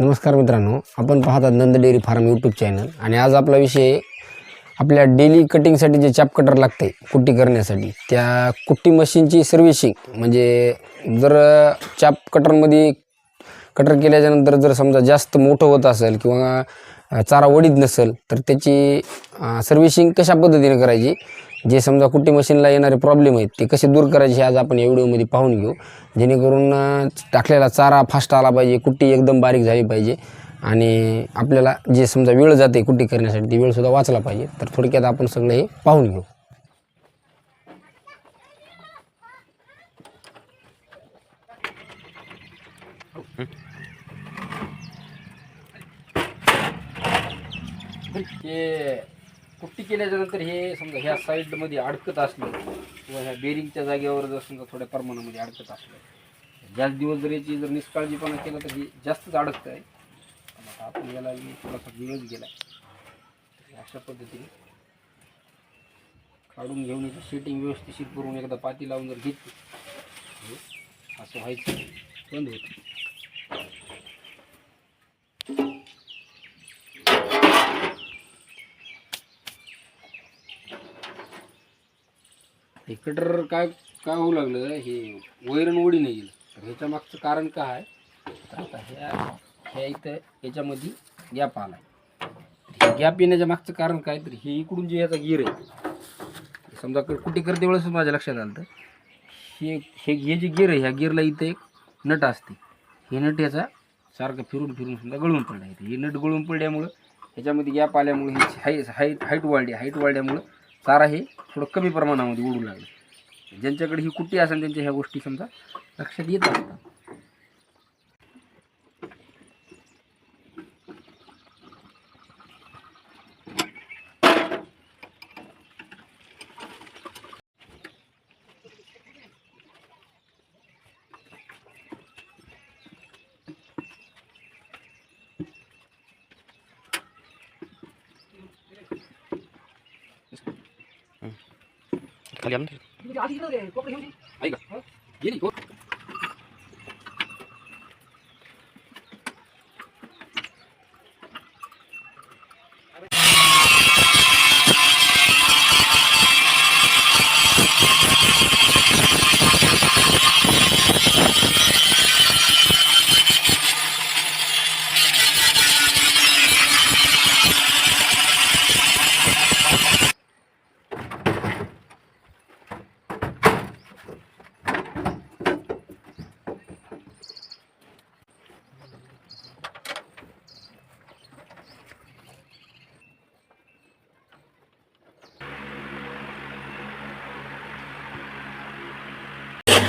नमस्कार मित्रांनो आपण पाहतात Nand dairy farm YouTube channel आणि आज आपला विषय आपल्या डेली कटिंगसाठी जे चॅप कटर लागते कुट्टी करण्यासाठी त्या कुट्टी मशीनची सर्व्हिसिंग म्हणजे जर चॅप कटरमध्ये कटर केल्याच्यानंतर जर समजा जास्त मोठं होत असेल किंवा चारा वडीत नसेल तर त्याची सर्व्हिसिंग कशा पद्धतीने करायची? जे समजा कुट्टी मशीनला येणारे प्रॉब्लेम आहेत ते कसे दूर करायचे हे आज आपण या व्हिडिओमध्ये पाहून घेऊ. जेणेकरून टाकलेला चारा फास्ट आला पाहिजे कुट्टी एकदम बारीक झाली पाहिजे. आणि आपल्याला जे समजा वेळ जाते कुट्टी करण्यासाठी ती वेळसुद्धा वाचला पाहिजे. तर थोडक्यात आपण सगळं हे पाहून घेऊ. हे पुट्टी केल्याच्यानंतर हे समजा ह्या साईडमध्ये अडकत असलं किंवा ह्या बेरिंगच्या जागेवर जर समजा थोड्या प्रमाणामध्ये अडकत असलं जास्त दिवस जर याची जर निष्काळजीपणा केला तर हे जास्तच अडकत आहे. पण आता आपण याला थोडासा वेळच गेला अशा पद्धतीने काढून घेऊन याची सेटिंग व्यवस्थित करून एकदा पाती लावून जर घेतली हे असं व्हायचं बंद होतं. हे कटर काय काय होऊ लागलं हे वैरण ओढी नाही गेलं तर ह्याच्या मागचं कारण काय आहे? तर आता ह्या ह्या इथं याच्यामध्ये गॅप आला आहे गॅप येण्याच्या मागचं कारण काय? तर हे इकडून जे याचा गिर आहे समजा क- कुठे करते वेळेस माझ्या लक्षात आलं तर हे हे हे जे गिर आहे ह्या गिरला इथं एक नट असते. हे नट याचा सारखं फिरून फिरून समजा गळून पडला इथे. हे नट गळून पडल्यामुळं ह्याच्यामध्ये गॅप आल्यामुळे हे हाईट हाईट हाईट वाढली. हाईट वाढल्यामुळं चारा हे थोडं कमी प्रमाणामध्ये उडू लागलं. ज्यांच्याकडे ही कुट्टी असेल त्यांच्या ह्या गोष्टी समजा लक्षात येत असतात. খালি আমি